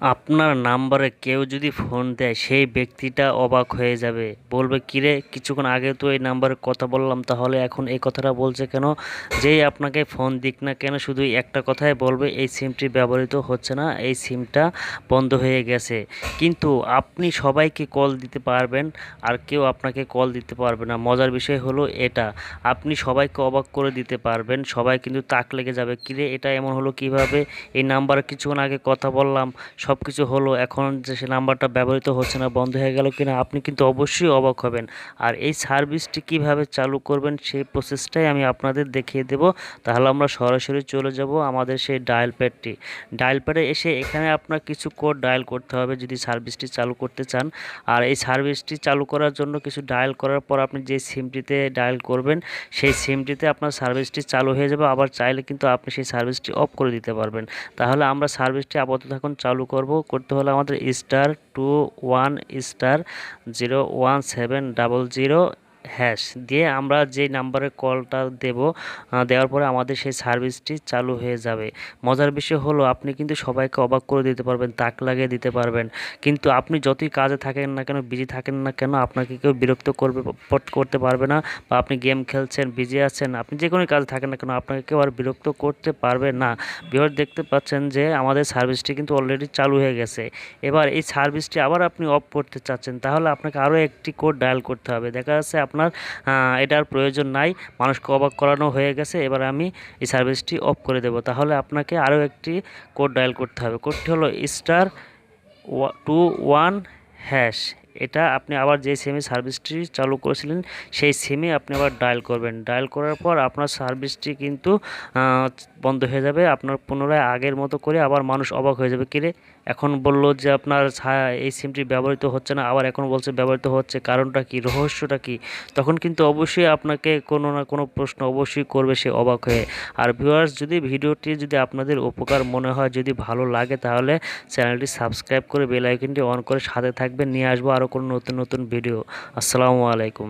আপনার নাম্বারে কেউ যদি ফোন দেয়, সেই ব্যক্তিটা অবাক হয়ে যাবে। বলবে, কিরে, কিছুক্ষণ আগে তো এই নাম্বারে কথা বললাম, তাহলে এখন এই কথাটা বলছে কেন? যেই আপনাকে ফোন দিক না কেন শুধু একটা কথাই বলবে, এই সিমটি ব্যবহৃত হচ্ছে না, এই সিমটা বন্ধ হয়ে গেছে। কিন্তু আপনি সবাইকে কল দিতে পারবেন, আর কেউ আপনাকে কল দিতে পারবে না। মজার বিষয় হলো এটা, আপনি সবাইকে অবাক করে দিতে পারবেন, সবাই কিন্তু তাক লেগে যাবে, কিরে, এটা এমন হলো কীভাবে? এই নাম্বারে কিছুক্ষণ আগে কথা বললাম সব কিছু হলো, এখন যে সে নাম্বারটা ব্যবহৃত হচ্ছে না, বন্ধ হয়ে গেল কিনা, আপনি কিন্তু অবশ্যই অবাক হবেন। আর এই সার্ভিসটি কীভাবে চালু করবেন, সেই প্রসেসটাই আমি আপনাদের দেখিয়ে দেব। তাহলে আমরা সরাসরি চলে যাব আমাদের সেই ডায়াল প্যাডটি ডায়াল প্যাডে এসে এখানে আপনার কিছু কোড ডায়াল করতে হবে যদি সার্ভিসটি চালু করতে চান। আর এই সার্ভিসটি চালু করার জন্য কিছু ডায়াল করার পর আপনি যে সিমটিতে ডায়াল করবেন, সেই সিমটিতে আপনার সার্ভিসটি চালু হয়ে যাবে। আবার চাইলে কিন্তু আপনি সেই সার্ভিসটি অফ করে দিতে পারবেন। তাহলে আমরা সার্ভিসটি আপাতত এখন চালু করব করতে হলে আমাদের star two one star zero one seven double zero hash দিয়ে আমরা যে নাম্বারে কলটা দেব দেওয়ার পরে আমাদের সেই সার্ভিসটি চালু হয়ে যাবে। মজার বিষয় হলো, আপনি কিন্তু সবাইকে অবাক করে দিতে পারবেন, তাক লাগিয়ে দিতে পারবেন। কিন্তু আপনি যতই কাজে থাকেন না কেন বিজি থাকেন না কেন, আপনাকে কেউ বিরক্ত করবে করতে পারবে না বা আপনি গেম খেলছেন বিজি আছেন, আপনি যে কোনো কাজে থাকেন না কেন, আপনাকে কেউ আর বিরক্ত করতে পারবে না। বিহার দেখতে পাচ্ছেন যে, আমাদের সার্ভিসটি কিন্তু অলরেডি চালু হয়ে গেছে। এবার এই সার্ভিসটি আবার আপনি অফ করতে চাচ্ছেন, তাহলে আপনাকে আরও একটি কোড ডায়াল করতে হবে। দেখা যাচ্ছে আপনার এটার প্রয়োজন নাই। মানুষকে অবাক করানো হয়ে গেছে। এবার আমি এই সার্ভিসটি অফ করে দেব। তাহলে আপনাকে আরও একটি কোড ডায়াল করতে হবে। কোডটি হলো স্টার টু ওয়ান হ্যাশ এটা আপনি আবার যে সিমে সার্ভিসটি চালু করেছিলেন, সেই সিমে আপনি আবার ডায়াল করবেন। ডায়াল করার পর আপনার সার্ভিসটি কিন্তু বন্ধ হয়ে যাবে। আপনার পুনরায় আগের মতো করে আবার মানুষ অবাক হয়ে যাবে। কিরে এখন বলল যে আপনার এই সিমটি ব্যবহৃত হচ্ছে না, আবার এখন বলছে ব্যবহৃত হচ্ছে। কারণটা কি? রহস্যটা কি? তখন কিন্তু অবশ্যই আপনাকে কোনো না কোনো প্রশ্ন অবশ্যই করবে সে অবাক হয়ে। আর ভিউয়ার্স যদি ভিডিওটি যদি আপনাদের উপকার মনে হয়, যদি ভালো লাগে, তাহলে চ্যানেলটি সাবস্ক্রাইব করে বেল আইকনটি অন করে সাথে থাকবেন। নিয়ে আসব আরও কোনো নতুন নতুন ভিডিও। আসসালামু আলাইকুম।